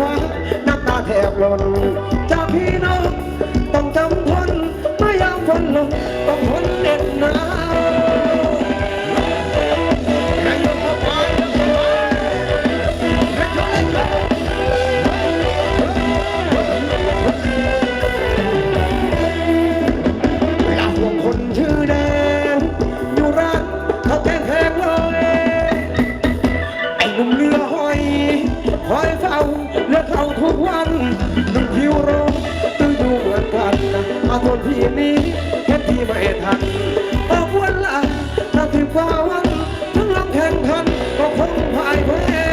วะน้ำตาแทบหล่นจากพี่น้องต้องจำทนไม่ยามฝนลง ทนพี่นี้เห็นพี่ไม่ทันออกวันละถ้าถึงฟ้าวันทั้งลำแข่งขันก็คงพ่ายแพ้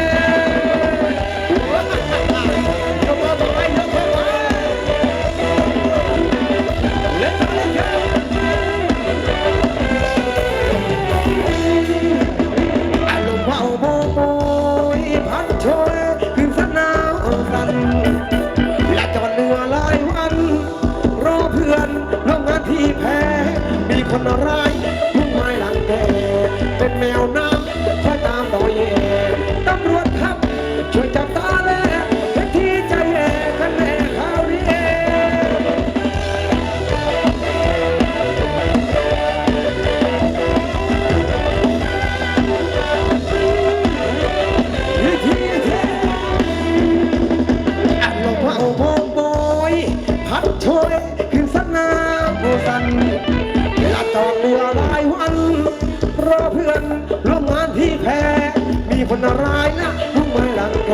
อารมณ์เผา คนร้ายนะมึงไม่หลังแก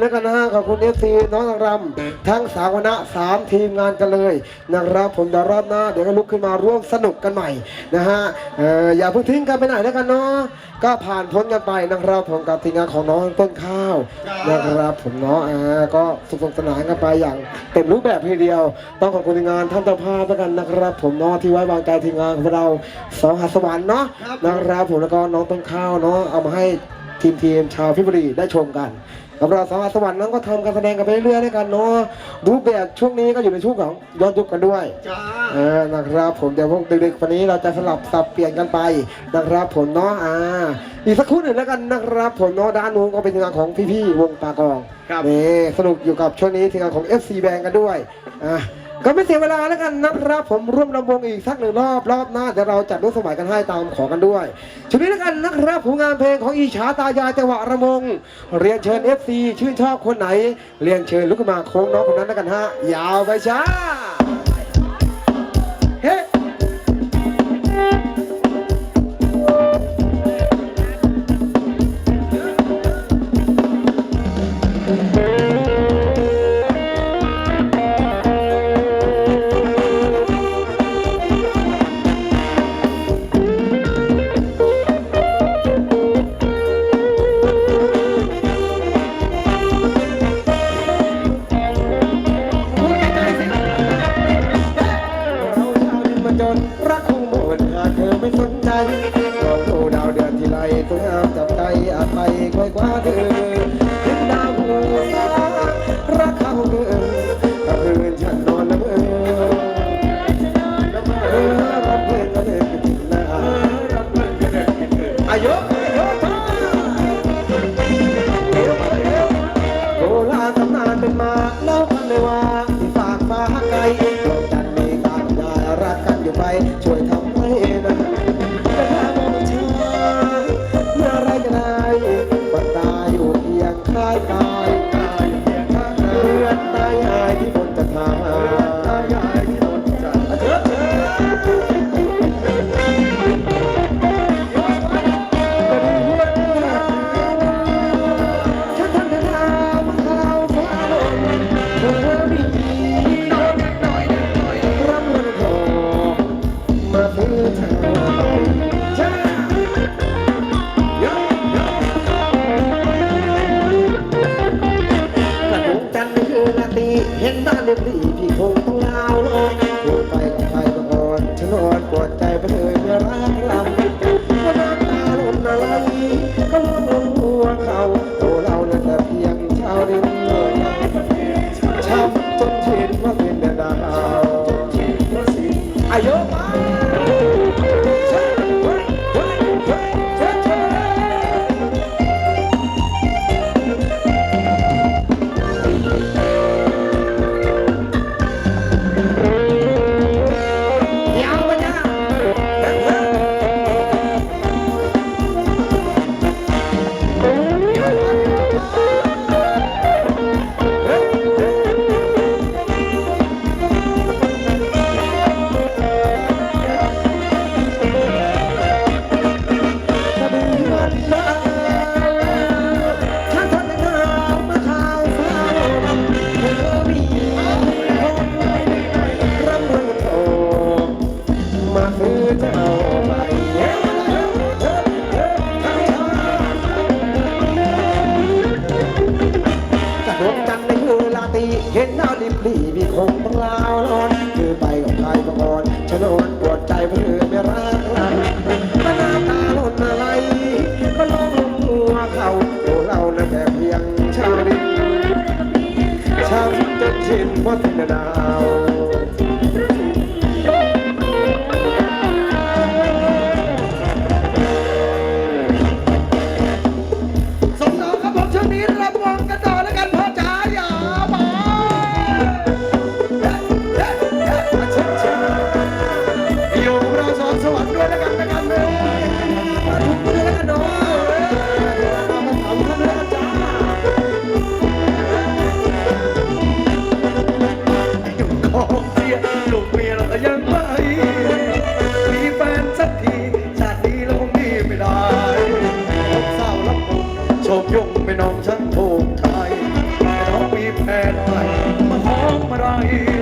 แล้วกันนะฮะขอบคุณเอฟซีน้องนางรำทั้งสามคณะสามทีมงานกันเลยนะครับผมเดี๋ยวรอบหน้าเดี๋ยวก็ลุกขึ้นมาร่วมสนุกกันใหม่นะฮะเอ่ออย่าเพิ่งทิ้งกันไปไหนแล้วกันเนาะก็ผ่านพ้นกันไปนะครับผมกับทีมงานของน้องต้นข้าวนะครับผมเนาะอ่าก็สุขสนานกันไปอย่างเต็มรูปแบบทีเดียว ต้องขอบคุณทีมงานท่านเจ้าภาพแล้วกันนะครับผมเนาะที่ไว้วางใจทีมงานของเราสองหัสวรรค์เนาะนะครับผมแล้วก็น้องต้นข้าวเนาะเอามาให้ทีมทีมชาวพิบุรีได้ชมกัน กับเราสามารถสวรรค์นั้นก็ทำการแสดงกันไปเรื่อยๆด้วยกันเนาะรูปแบบช่วงนี้ก็อยู่ในช่วงของย้อนยุคกันด้วยจ้าเออนะครับผมเดี๋ยวพวกดึกๆวันนี้เราจะสลับสับเปลี่ยนกันไปนะครับผมเนาะอ่าอีกสักครู่หนึ่งแล้วกันนะครับผมเนาะด้านนู้นก็เป็นทีมงานของพี่ๆวงปากองครับ นี่สนุกอยู่กับช่วงนี้ทีมงานของ FC Band กันด้วยอะ ก็ไม่เสียเวลาแล้วกันนะครับผมร่วมรำวงอีกสักหนึ่งรอบรอบหน้าเดี๋ยวเราจัดรูปสมัยกันให้ตามขอกันด้วยช่วงนี้แล้วกันนะครับผลงานเพลงของอีชาตายายจังหวะระมง เรียนเชิญ FC ชื่นชอบคนไหน เรียนเชิญลุกขึ้นมาโค้งน้องคนนั้นแล้วกันฮะยาวไปช้าเฮ้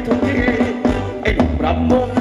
ทุกทีไอ้หประมง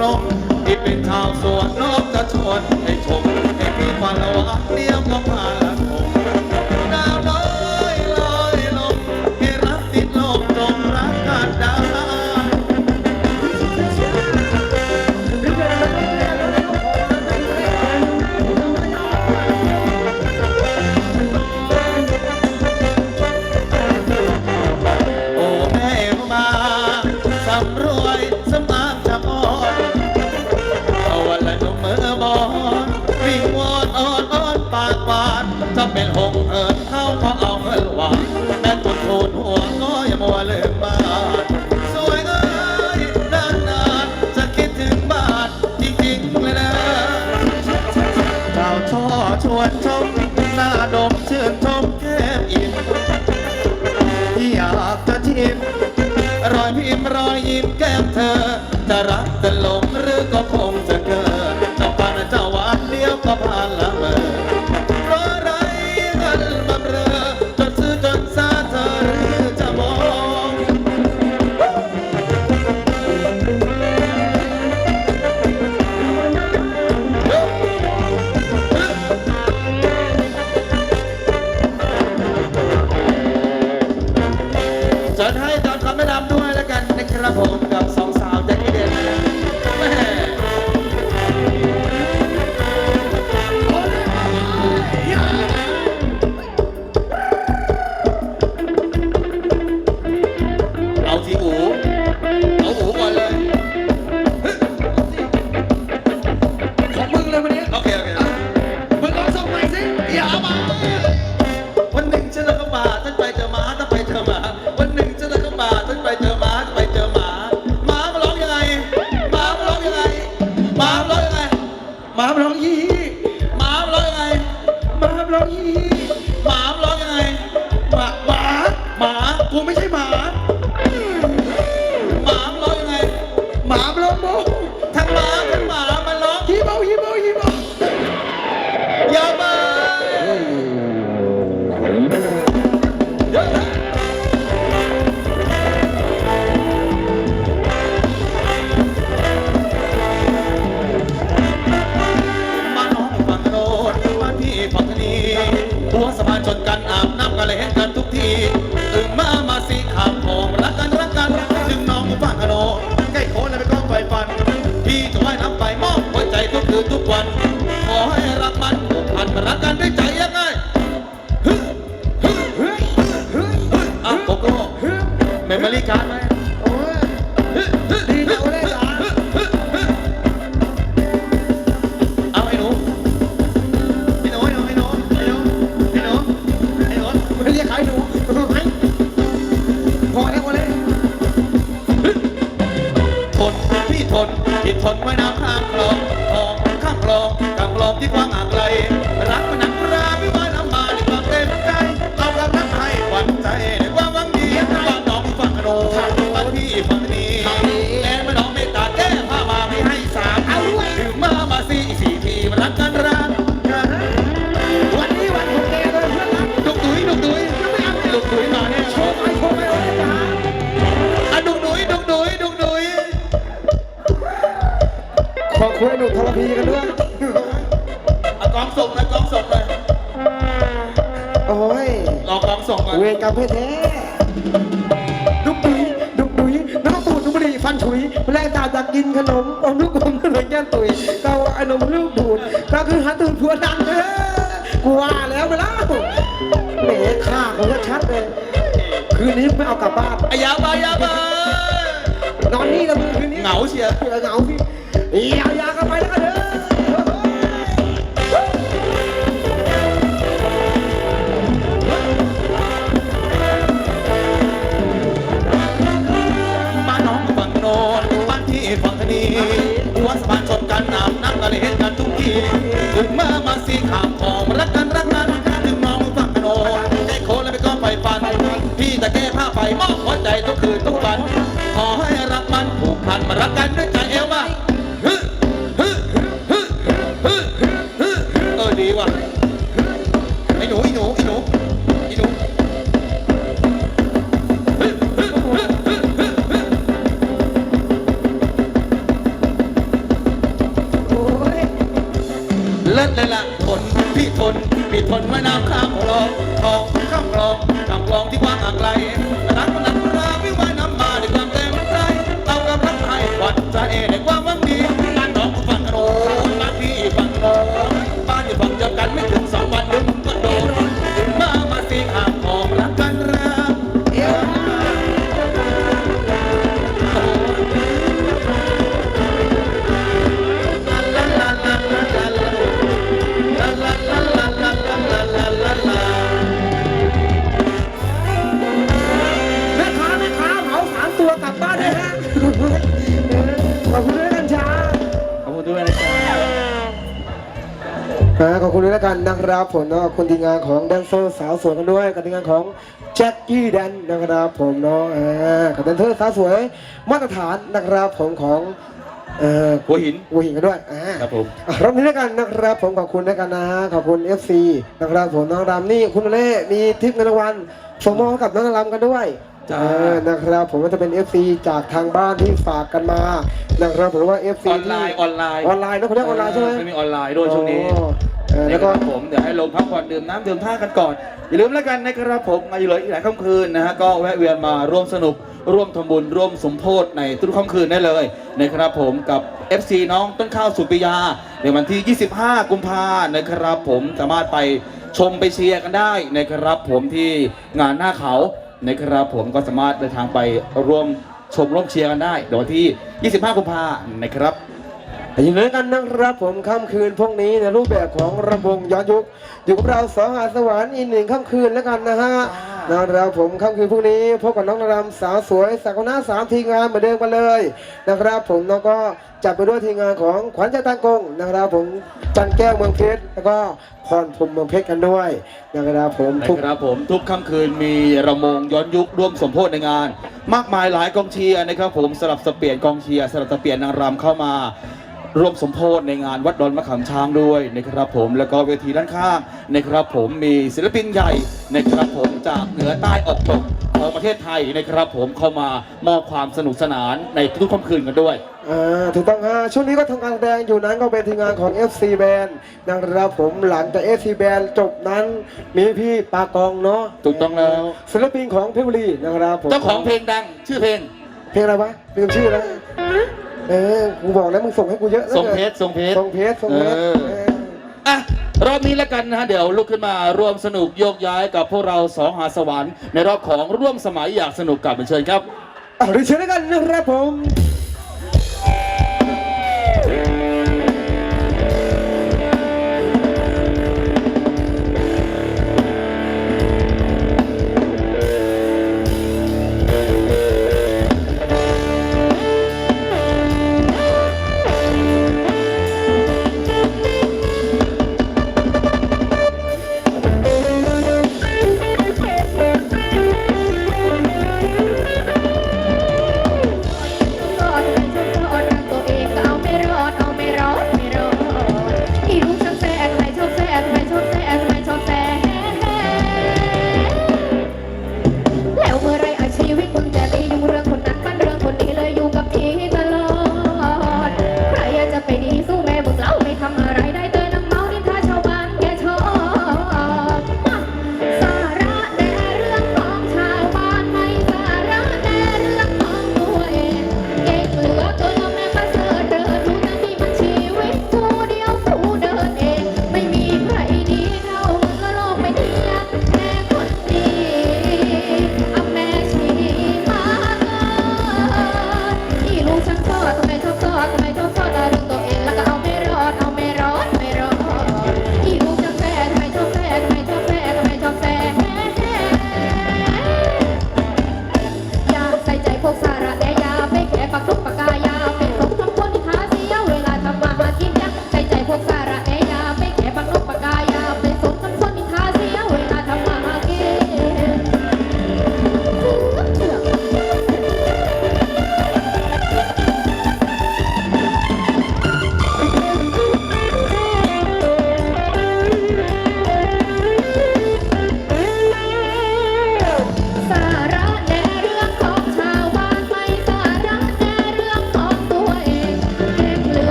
รงที่เป็นชาวสวน รอยพิมพ์รอยยิ้มแก้มเธอ จะรักจะหลงหรือก็คงจะ ขอบคุณไอ้หนุ่มทรพีกันด้วยเอากองส่งเลยกองส่งเลยโอ้ยรอกองส่งก่อนเวรกรรมเพศแท้ดุกดุยดุกดุยน้องตูดนุบุหรีฟันฉุยแรงตาจากกินขนมอมลูกอมขนมแก้มตุยเกาไอ้นมลูกดูดก็คือหาตื่นผัวดังเออกูว่าแล้วไปแล้วแหมฆ่าผมก็ชัดเลยคืนนี้ไม่เอากลับบ้านอายาบายาบานอนนี่ละมึงคืนนี้เหงาเชียร์เออเหงาพี่ ยาวยาวกันไปแล้วกันเด้อบ้านน้องฝั่งโนนบ้านที่ฝั่งนี้หัวสะพานชนกันน้ำน้ำทะเลกันทุกทีถึงเมามาสีขามของรักกันรักกันถึงมองฝั่งโนนใจโคนแล้วไปก็ไปฟัน พี่จะแก้ผ้าไปมอบหัวใจทุกคืนทุกวันขอให้รักมันผูกพันมารักกันด้วย แล้วกันนะครับผมเนาะขอบคุณทีมงานของแดนเซอร์สาวสวยกันด้วยกับทีมงานของแจ็คกี้แดนนะครับผมเนาะอ่ากับแดนเซอร์สาวสวยมาตรฐานนะครับผมของเอ่อหัวหิน หัวหินกันด้วยอ่าครับผมอะรอบนี้แล้วกันนะครับผมขอบคุณแล้วกันนะฮะขอบคุณ FC นะครับผมน้องรำนี่คุณเล่มีทิปเงินรางวัลส่งมอบให้กับน้องรำกันด้วยจ้า เออนะครับผมก็จะเป็น FC จากทางบ้านที่ฝากกันมานะครับผมว่า FC ออนไลน์ออนไลน์ออนไลน์นะคุณเรียกออนไลน์ใช่ไหมมีออนไลน์ด้วยช่วงนี้ อ๋อ เออแล้วก็นะครับผมเดี๋ยวให้ลงพักผ่อนดื่มน้ำดื่มท่ากันก่อน อย่าลืมแล้วกันนะครับผมมาอยู่เลยอีกหลายค่ำคืนนะฮะก็แวะเวียนมาร่วมสนุก ร่วมทำบุญร่วมสมโพธในทุกค่ำคืนได้เลยนะครับผมกับ FC น้องต้นข้าวสุปิยาในวันที่ 25 กุมภานะครับผมสามารถไปชมไปเชียร์กันได้นะครับผมที่งานหน้าเขานะครับผมก็สามารถเดินทางไปร่วมชมร่วมเชียร์กันได้เดี๋ยววันที่ 25 กุมภานะครับ อยู่ด้วยกันนะครับผมค่ำคืนพวกนี้ในรูปแบบของระบงย้อนยุคอยู่กับเราสองหาสวรรค์อีกหนึ่งค่ำคืนแล้วกันนะฮะนะครับผมค่ำคืนพวกนี้พบกับน้องนารำสาวสวยสักหน้าสามทีมงานเหมือนเดิมกันเลยนะครับผมแล้วก็จับไปด้วยทีมงานของขวัญใจตังกงนะครับผมจันแก้วเมืองเพชรแล้วก็พรพรหมเมืองเพชรกันด้วยนะครับผมทุกนะครับผมทุกค่ำคืนมีระมงย้อนยุคร่วมสมโพธในงาน มากมายหลายกองเชียร์นะครับผมสลับสบเปลี่ยนกองเชียร์สลับสบเปลี่ยนนางรำเข้ามา ร่วมสมโพธในงานวัดดอนมะขามช้างด้วยนะครับผมแล้วก็เวทีด้านข้างนะครับผมมีศิลปินใหญ่นะครับผมจากเหนือใต้ออกตกของประเทศไทยนะครับผมเข้ามามอบความสนุกสนานในทุกค่ำคืนกันด้วย อ่าถูกต้องฮะช่วงนี้ก็ทำการแสดงอยู่นั้นก็เป็นทีมงานของ FC Band นะครับผมหลังจาก FC Band จบนั้น มีพี่ปากองเนาะถูกต้องแล้ว ศิลปินของเพชรบุรีนะครับผมเจ้าของเพลงดังชื่อเพลง เพลงอะไรวะลืมชื่อแล้ว เออกูบอกแล้วมึงส่งให้กูเยอะหลืองเพชรส่งเพชรส่งเพชรส่งเพชรอะรอบนี้แล้วกันนะฮะเดี๋ยวลุกขึ้นมาร่วมสนุกโยกย้ายกับพวกเราสองหาสวรรค์ในรอบของร่วมสมัยอยากสนุกกับเชิญครับ อ่รียเชิญแล้วกันนะครับผม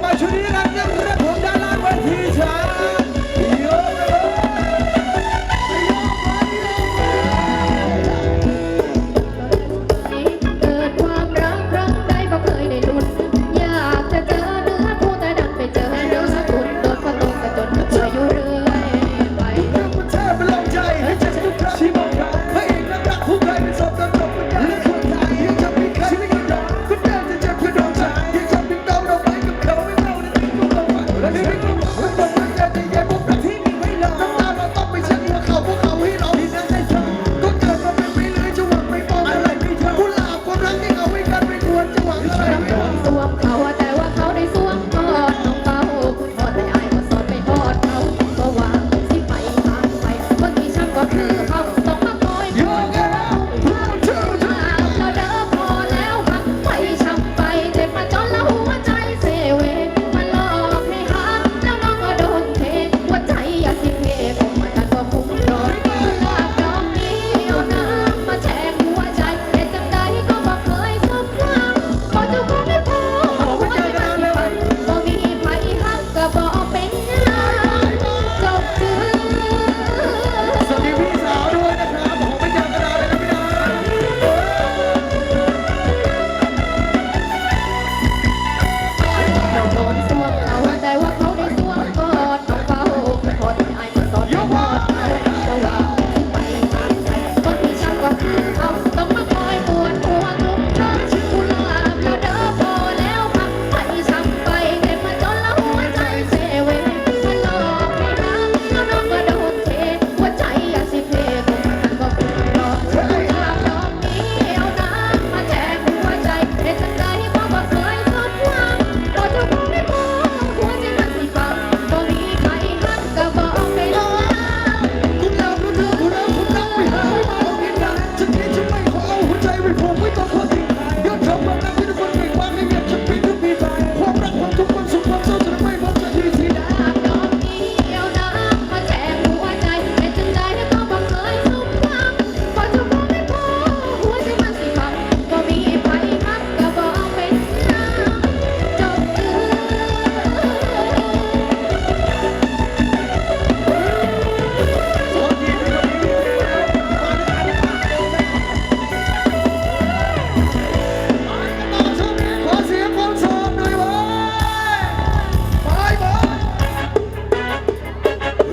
বাঁশুরির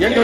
ಹೆಂಗ